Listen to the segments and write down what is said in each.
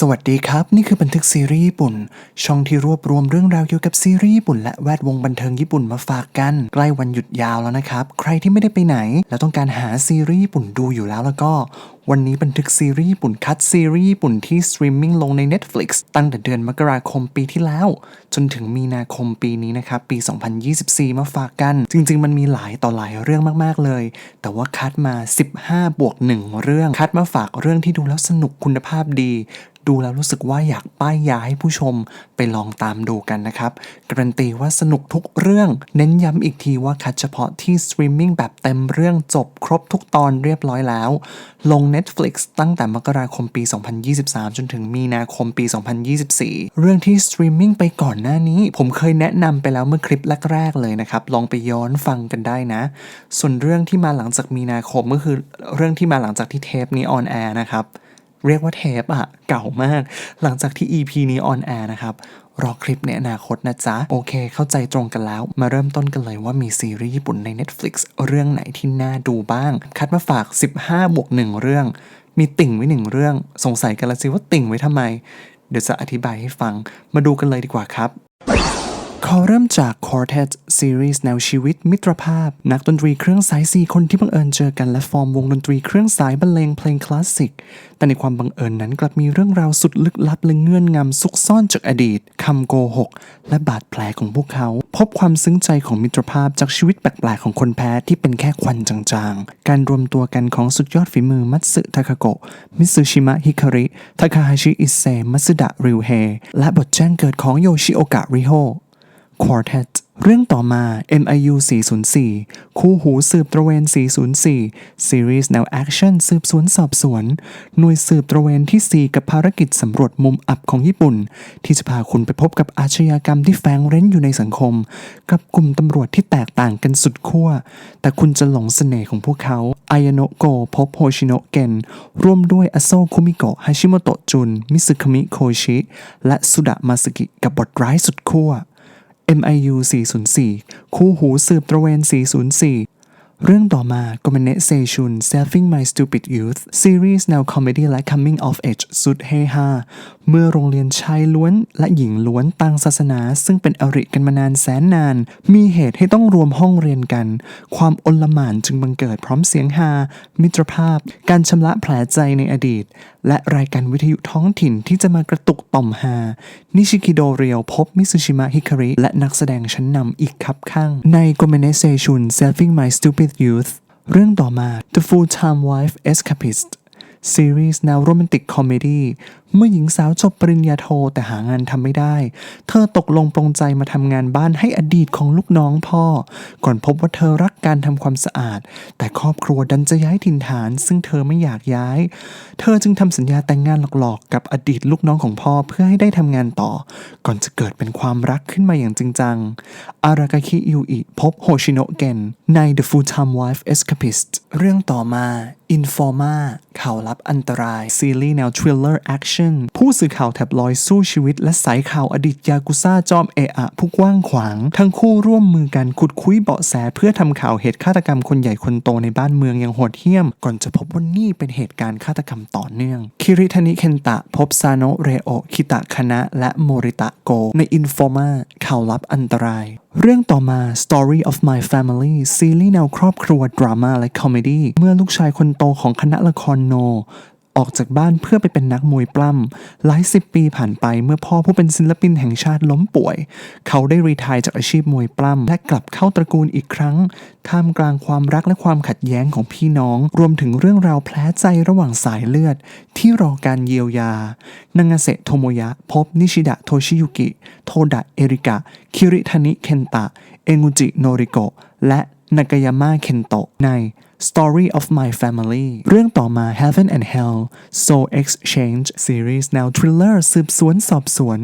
สวัสดีครับ นี่คือบันทึกซีรีส์ญี่ปุ่น ช่องที่รวบรวมเรื่องราวเกี่ยวกับซีรีส์ญี่ปุ่นและแวดวงบันเทิงญี่ปุ่นมาฝากกัน ใกล้วันหยุดยาวแล้วนะครับ ใครที่ไม่ได้ไปไหน แล้วต้องการหาซีรีส์ญี่ปุ่นดูอยู่แล้วแล้วก็ วันนี้บันทึกซีรีส์ญี่ปุ่นคัดซีรีส์ญี่ปุ่นที่สตรีมมิ่งลงใน Netflix ตั้งแต่เดือนมกราคมปีที่แล้ว จนถึงมีนาคมปีนี้นะครับ ปี 2024 มาฝากกัน จริง ๆ มันมีหลายต่อหลายเรื่องมากๆเลย แต่ว่าคัดมา 15 บวก 1 เรื่อง คัดมาฝากเรื่องที่ดูแล้วสนุกคุณภาพดี ดูแล้วรู้สึกว่าอยากป้ายยาให้ผู้ชมไปลองตามดูกันนะครับ การันตีว่าสนุกทุกเรื่อง เน้นย้ำอีกทีว่าคัดเฉพาะที่สตรีมมิ่งแบบเต็มเรื่องจบครบทุกตอนเรียบร้อยแล้ว ลง Netflix ตั้งแต่มกราคมปี 2023 จนถึงมีนาคมปี 2024 เรื่องที่สตรีมมิ่งไปก่อนหน้านี้ ผมเคยแนะนำไปแล้วเมื่อคลิปแรกๆเลยนะครับ ลองไปย้อนฟังกันได้นะ ส่วนเรื่องที่มาหลังจากมีนาคมก็คือเรื่องที่มาหลังจากที่เทปนี้ออนแอร์นะครับ เรียกว่าเทปอะเก่ามาก หลังจากที่ EP นี้ออนแอร์นะครับ รอคลิปในอนาคตนะจ๊ะ โอเค เข้าใจตรงกันแล้ว มาเริ่มต้นกันเลยว่ามีซีรีส์ญี่ปุ่นใน Netflix เรื่องไหนที่น่าดูบ้าง คัดมาฝาก 15บวก1เรื่อง มีติ่งไว้หนึ่งเรื่อง สงสัยกันละสิว่าติ่งไว้ทำไม เดี๋ยวจะอธิบายให้ฟัง มาดูกันเลยดีกว่าครับ ขอเริ่มจาก Quartet Series แนวชีวิตมิตรภาพ นักดนตรีเครื่องสาย 4 คนที่บังเอิญเจอกันและฟอร์มวงดนตรีเครื่องสายบรรเลงเพลงคลาสสิก แต่ในความบังเอิญนั้นกลับมีเรื่องราวสุดลึกลับและเงื่อนงำซุกซ่อนจากอดีตคำโกหก และบาดแผลของพวกเขา พบความซึ้งใจของมิตรภาพจากชีวิตแปลกๆของคนแพ้ที่เป็นแค่ควันจางๆ การรวมตัวกันของสุดยอดฝีมือมัตสึทาคาโกะมิซึชิมะฮิคาริทาคาฮาชิอิเซมัตสึดะริวเฮและบทแจ้งเกิดของโยชิโอกะริโฮ Quartet เรื่องต่อมา MIU 404 คู่หูสืบตระเวน 404 ซีรีส์แนวแอคชั่นสืบสวนสอบสวน หน่วยสืบตระเวนที่ 4 กับภารกิจสำรวจมุมอับของญี่ปุ่น ที่จะพาคุณไปพบกับอาชญากรรมที่แฝงเร้นอยู่ในสังคม กับกลุ่มตำรวจที่แตกต่างกันสุดขั้ว แต่คุณจะหลงเสน่ห์ของพวกเขาอายโนะโกพบโฮชิโนะเกนร่วมด้วยอาโซคุมิโกะฮาชิโมโตะจุน มิซึคามิโคชิ และสุดะมาสึกิกับบทร้ายสุดขั้ว MIU 404 คู่หูสืบตระเวน 404 เรื่องต่อมา g o m e n e s e s h u n Saving My Stupid Youth ซีรีส์แนวคอมเมดี้และ Coming of Age สุดเฮฮาเมื่อโรงเรียนชายล้วนและหญิงล้วนต่างศาสนา ซึ่งเป็นอริกันมานานแสนนาน มีเหตุให้ต้องรวมห้องเรียนกัน ความอลหม่านจึงบังเกิดพร้อมเสียงฮามิตรภาพ การชำระแผลใจในอดีต และรายการวิทยุท้องถิ่นที่จะมากระตุกต่อมฮานิชิคิโดเรียวพบมิซูชิมะฮิคาริ และนักแสดงชั้นนำอีกคับข้าง ใน g o m e n e s e s h u n Saving My Stupid Youth เรื่องต่อมา The Full-Time Wife Escapist ซีรีส์แนวโรแมนติกคอมเมดี้ เมื่อหญิงสาวจบปริญญาโทแต่หางานทำไม่ได้ เธอตกลงปรงใจมาทำงานบ้านให้อดีตของลูกน้องพ่อ ก่อนพบว่าเธอรักการทำความสะอาด แต่ครอบครัวดันจะย้ายถิ่นฐาน ซึ่งเธอไม่อยากย้าย เธอจึงทำสัญญาแต่งงานหลอกๆ กับอดีตลูกน้องของพ่อเพื่อให้ได้ทำงานต่อ ก่อนจะเกิดเป็นความรักขึ้นมาอย่างจริงจัง อารากาคิยูอิพบโฮชิโนะเกนใน The Full-Time Wife Escapist เรื่องต่อมา Informa ข่าวลับอันตรายซีรีส์แนวทริลเลอร์แอคชั่นผู้สื่อข่าวแท็บลอยสู้ชีวิต และสายข่าวอดีตยากุซ่าจอมเอะอะผู้กว้างขวาง ทั้งคู่ร่วมมือกันขุดคุยเบาะแสเพื่อทำข่าวเหตุฆาตกรรมคนใหญ่คนโตในบ้านเมืองอย่างโหดเหี้ยม ก่อนจะพบว่านี่เป็นเหตุการณ์ฆาตกรรมต่อเนื่อง คิริทานิเคนตะ พบซาโนะเรโอคิตะคณะ และโมริตะโก ใน Informa ข่าวลับอันตราย เรื่องต่อมา Story of My Family ซีรีส์แนวครอบครัวดราม่าและคอมเมดี้เมื่อลูกชายคนโตของคณะละครโน ออกจากบ้านเพื่อไปเป็นนักมวยปล้ำหลายสิบปีผ่านไปเมื่อพ่อผู้เป็นศิลปินแห่งชาติล้มป่วย เขาได้รีทายจากอาชีพมวยปล้ำและกลับเข้าตระกูลอีกครั้ง ท่ามกลางความรักและความขัดแย้งของพี่น้อง รวมถึงเรื่องราวแผลใจระหว่างสายเลือด ที่รอการเยียวยานางาเซโทโมยะ พบนิชิดะโทชิยุกิ โทดะเอริกะ คิริทานิเคนตะ เองูจิโนริโกะ และนากายาม่าเคนโตะใน Story of My Family เรื่องต่อมา Heaven and Hell Soul Exchange Series แนวทริลเลอร์สืบสวนสอบสวน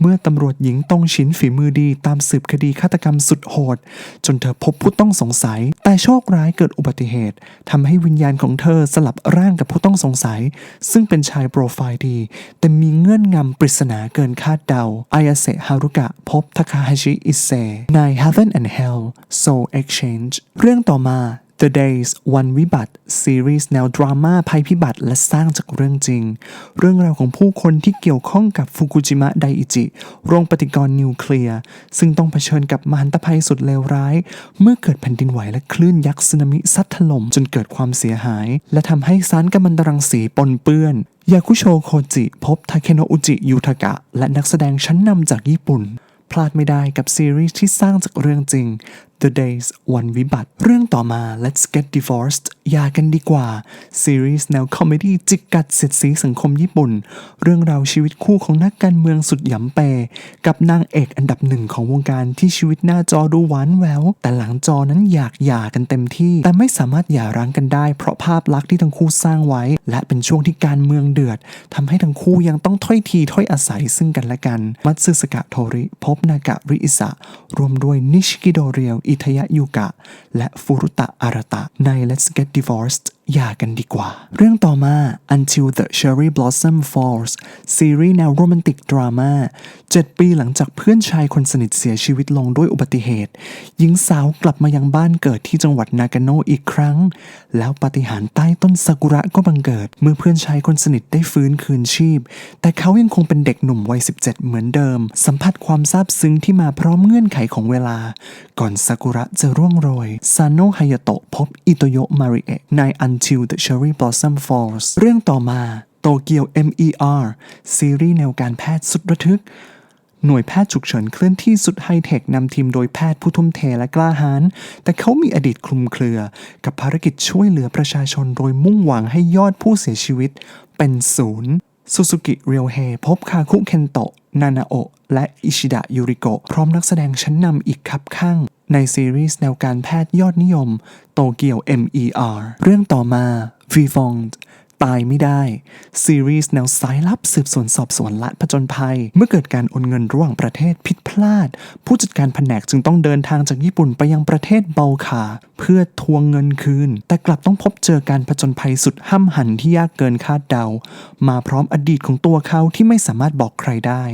เมื่อตำรวจหญิงตงฉินฝีมือดีตามสืบคดีฆาตกรรมสุดโหด จนเธอพบผู้ต้องสงสัย แต่โชคร้ายเกิดอุบัติเหตุทำให้วิญญาณของเธอสลับร่างกับผู้ต้องสงสัย ซึ่งเป็นชายโปรไฟล์ดี แต่มีเงื่อนงำปริศนาเกินคาดเดาอายาเซฮารุกะพบทาคาฮาชิอิเซใน Heaven and Hell Soul Exchange เรื่องต่อมา The Days วันวิบัติ ซีรีส์แนวดราม่าภัยพิบัติและสร้างจากเรื่องจริง เรื่องราวของผู้คนที่เกี่ยวข้องกับฟุกุจิมะไดอิจิ โรงปฏิกรณ์นิวเคลียร์ ซึ่งต้องเผชิญกับมหันตภัยสุดเลวร้าย เมื่อเกิดแผ่นดินไหวและคลื่นยักษ์สึนามิซัดถล่มจนเกิดความเสียหาย และทำให้สารกัมมันตรังสีปนเปื้อน ยาคุโชโคจิ พบทาเคโนอุจิยูทากะ และนักแสดงชั้นนำจากญี่ปุ่นพลาดไม่ได้กับซีรีส์ที่สร้างจากเรื่องจริง The Days วันวิบัติ เรื่องต่อมา Let's Get Divorced หย่ากันดีกว่า ซีรีส์แนวคอมเมดี้จิกกัดเสียดสีสังคมญี่ปุ่น เรื่องราวชีวิตคู่ของนักการเมืองสุดหยำเป กับนางเอกอันดับหนึ่งของวงการที่ชีวิตหน้าจอดูหวานแวว แต่หลังจอนั้นอยากหย่ากันเต็มที่ แต่ไม่สามารถหย่าร้างกันได้ เพราะภาพลักษณ์ที่ทั้งคู่สร้างไว้ และเป็นช่วงที่การเมืองเดือดทำให้ทั้งคู่ยังต้องถ้อยทีถ้อยอาศัยซึ่งกันและกัน มัตสึสกะโทริ พบนากะริอิสะรวมด้วยนิชิกิโดเรียวอิทยะยูกะ และฟุรุตะอารตะใน Let's Get Divorced หย่ากันดีกว่า เรื่องต่อมา Until the Cherry Blossom Falls ซีรีส์แนวโรแมนติกดราม่า7ปีหลังจากเพื่อนชายคนสนิทเสียชีวิตลงด้วยอุบัติเหตุ หญิงสาวกลับมายังบ้านเกิดที่จังหวัดนากาโนอีกครั้ง แล้วปาฏิหาริย์ใต้ต้นซากุระก็บังเกิด เมื่อเพื่อนชายคนสนิทได้ฟื้นคืนชีพ แต่เขายังคงเป็นเด็กหนุ่มวัย 17 เหมือนเดิม สัมผัสความซาบซึ้งที่มาพร้อมเงื่อนไขของเวลา ก่อนซากุระจะร่วงโรยซานโนะฮายาโตะพบอิโตโยะมาริเอะใน Until the Cherry Blossom Falls เรื่องต่อมาโตเกียว MER ซีรีส์แนวการแพทย์สุดระทึก หน่วยแพทย์ฉุกเฉินเคลื่อนที่สุดไฮเทคนำทีมโดยแพทย์ผู้ทุ่มเทและกล้าหาญแต่เขามีอดีตคลุมเครือ กับภารกิจช่วยเหลือประชาชนโดยมุ่งหวังให้ยอดผู้เสียชีวิตเป็นศูนย์ ซูซูกิเรียวเฮพบคาคุเคนโตะ นานาโอะและอิชิดะยูริโกะ พร้อมนักแสดงชั้นนำอีกคับข้าง ในซีรีส์แนวการแพทย์ยอดนิยม โตเกียว MER เรื่องต่อมาฟีฟอง ตายไม่ได้ ซีรีส์แนวสายลับสืบสวนสอบสวนและผจญภัย เมื่อเกิดการโอนเงินระหว่างประเทศผิดพลาด ผู้จัดการแผนกจึงต้องเดินทางจากญี่ปุ่นไปยังประเทศเบลคา เพื่อทวงเงินคืน แต่กลับต้องพบเจอการผจญภัยสุดห้ำหันที่ยากเกินคาดเดา มาพร้อมอดีตของตัวเขาที่ไม่สามารถบอกใครได้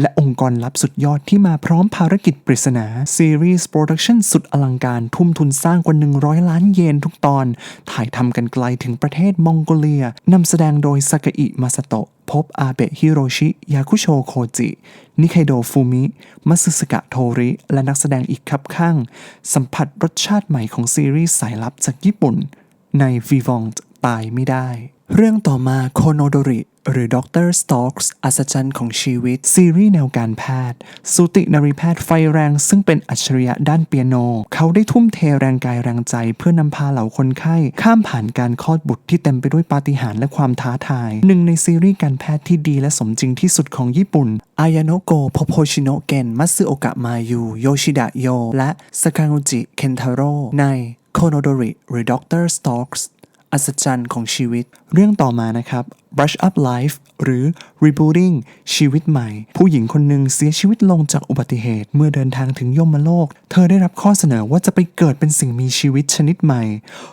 และองค์กรลับสุดยอดที่มาพร้อมภารกิจปริศนาซีรีส์โปรดักชั่นสุดอลังการทุ่มทุนสร้างกว่า 100 ล้านเยนทุกตอน ถ่ายทำกันไกลถึงประเทศมองโกเลียนำแสดงโดยซากาอิมาสโตะพบอาเบะฮิโรชิ ยาคุโชโคจิ นิเคโดฟูมิ มัตสึสกะโทริ และนักแสดงอีกคับข้าง สัมผัสรสชาติใหม่ของซีรีส์สายลับจากญี่ปุ่น ใน v i v a n t ตายไม่ได้ เรื่องต่อมาโคโนโดริ หรือด็อกเตอร์สตอกส์อัศจรรย์ของชีวิต ซีรีส์แนวการแพทย์สูตินรีแพทย์ไฟแรง ซึ่งเป็นอัจฉริยะด้านเปียโน เขาได้ทุ่มเทแรงกายแรงใจ เพื่อนำพาเหล่าคนไข้ ข้ามผ่านการคลอดบุตรที่เต็มไปด้วยปาฏิหาริย์และความท้าทาย หนึ่งในซีรีส์การแพทย์ที่ดีและสมจริงที่สุดของญี่ปุ่น อายาโนโกโพโพชิโนเกนมัตสึโอกะมายูโยชิดะโยและสกางูจิเคนทาโร่ในโคโนโดริหรือ Dr. Stokes อัศจรรย์ของชีวิต เรื่องต่อมานะครับ Brush Up Life หรือ Rebooting ชีวิตใหม่ ผู้หญิงคนหนึ่งเสียชีวิตลงจากอุบัติเหตุ เมื่อเดินทางถึงยมโลก เธอได้รับข้อเสนอว่าจะไปเกิดเป็นสิ่งมีชีวิตชนิดใหม่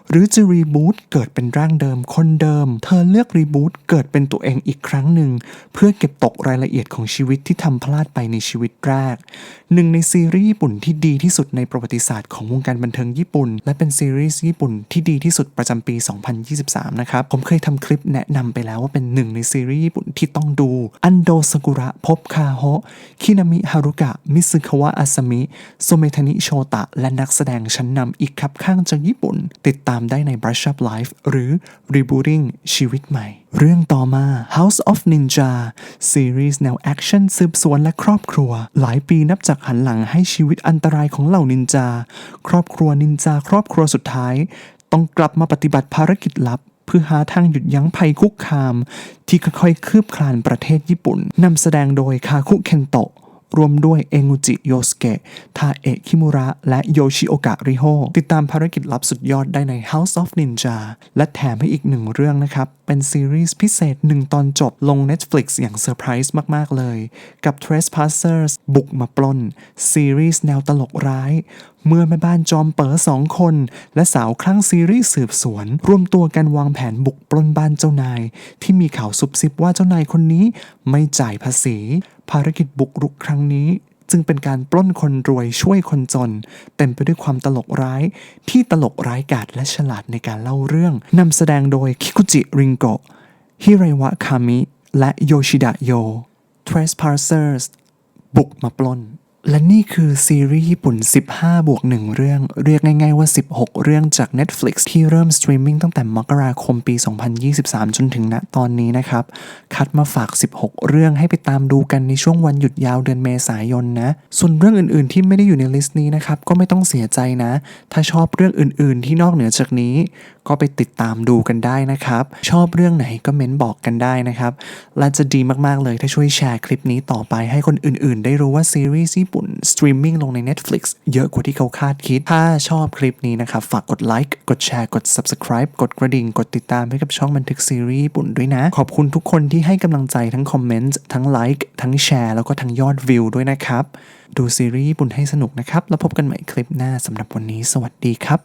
หรือจะรีบูตเกิดเป็นร่างเดิมคนเดิม เธอเลือกรีบูตเกิดเป็นตัวเองอีกครั้งหนึ่ง เพื่อเก็บตกรายละเอียดของชีวิตที่ทำพลาดไปในชีวิตแรกหนึ่งในซีรีส์ญี่ปุ่นที่ดีที่สุดในประวัติศาสตร์ของวงการบันเทิงญี่ปุ่น และเป็นซีรีส์ญี่ปุ่นที่ดีที่สุดประจำปี 2023 นะครับผมเคยทำคลิปแนะนำไปแล้วว่าเป็นหนึ่งในซีรีส์ญี่ปุ่นที่ต้องดู อันโดซากุระพบคาโฮะคินามิฮารุกะ มิซึคาวะอาซามิโซเมทานิโชตะ และนักแสดงชั้นนำอีกคับข้างจากญี่ปุ่น ติดตามได้ใน Brush Up Life หรือ Rebooting ชีวิตใหม่ เรื่องต่อมา House of Ninja ซีรีส์แนวแอคชั่นสืบสวนและครอบครัว หลายปีนับจากหันหลังให้ชีวิตอันตรายของเหล่านินจา ครอบครัวนินจา ครอบครัวสุดท้าย ต้องกลับมาปฏิบัติภารกิจลับ เพื่อหาทางหยุดยั้งภัยคุกคาม ที่ค่อยๆคืบคลานประเทศญี่ปุ่นนำแสดงโดยคาคุเคนโตะ รวมด้วยเองูจิโยสเกะทาเอะคิมุระ และโยชิโอกะริโฮติดตามภารกิจลับสุดยอดได้ใน House of Ninja และแถมให้อีกหนึ่งเรื่องนะครับ เป็นซีรีส์พิเศษหนึ่งตอนจบลง Netflix อย่างเซอร์ไพรส์มาก ๆ เลย กับ Trespassers บุกมาปล้น ซีรีส์แนวตลกร้าย เมื่อแม่บ้านจอมเป๋อสองคน และสาวคลั่งซีรีส์สืบสวน รวมตัวกันวางแผนบุกปล้นบ้านเจ้านาย ที่มีข่าวซุบซิบว่าเจ้านายคนนี้ไม่จ่ายภาษี ภารกิจบุกรุกครั้งนี้ จึงเป็นการปล้นคนรวยช่วยคนจน เต็มไปด้วยความตลกร้าย ที่ตลกร้ายกาจและฉลาดในการเล่าเรื่องนำแสดงโดยคิคุจิริงโกะฮิเรวะคามิ และโยชิดะโย Trespassers บุกมาปล้น และนี่คือซีรีส์ญี่ปุ่น 15 บวก 1 เรื่อง เรียกง่ายๆว่า 16 เรื่องจาก Netflix ที่เริ่มสตรีมมิ่งตั้งแต่มกราคมปี 2023 จนถึงณตอนนี้นะครับ คัดมาฝาก 16 เรื่องให้ไปตามดูกันในช่วงวันหยุดยาวเดือนเมษายนนะ ส่วนเรื่องอื่นๆที่ไม่ได้อยู่ในลิสต์นี้นะครับ ก็ไม่ต้องเสียใจนะ ถ้าชอบเรื่องอื่นๆที่นอกเหนือจากนี้ ก็ไปติดตามดูกันได้นะครับ ชอบเรื่องไหนก็เม้นบอกกันได้นะครับ และจะดีมาก ๆ เลยถ้าช่วยแชร์คลิปนี้ต่อไปให้คนอื่น ๆ ได้รู้ว่าซีรีส์ญี่ปุ่นสตรีมมิ่งลงใน Netflix เยอะกว่าที่เขาคาดคิด ถ้าชอบคลิปนี้นะครับ ฝากกดไลค์กดแชร์กด Subscribe กดกระดิ่ง กดติดตามให้กับช่องบันทึกซีรีส์ญี่ปุ่นด้วยนะ ขอบคุณทุกคนที่ให้กำลังใจทั้งคอมเมนต์ทั้งไลค์ทั้งแชร์แล้วก็ทั้งยอดวิวด้วยนะครับ ดูซีรีส์ญี่ปุ่นให้สนุกนะครับ แล้วพบกันใหม่คลิปหน้าสำหรับวันนี้ สวัสดีครับ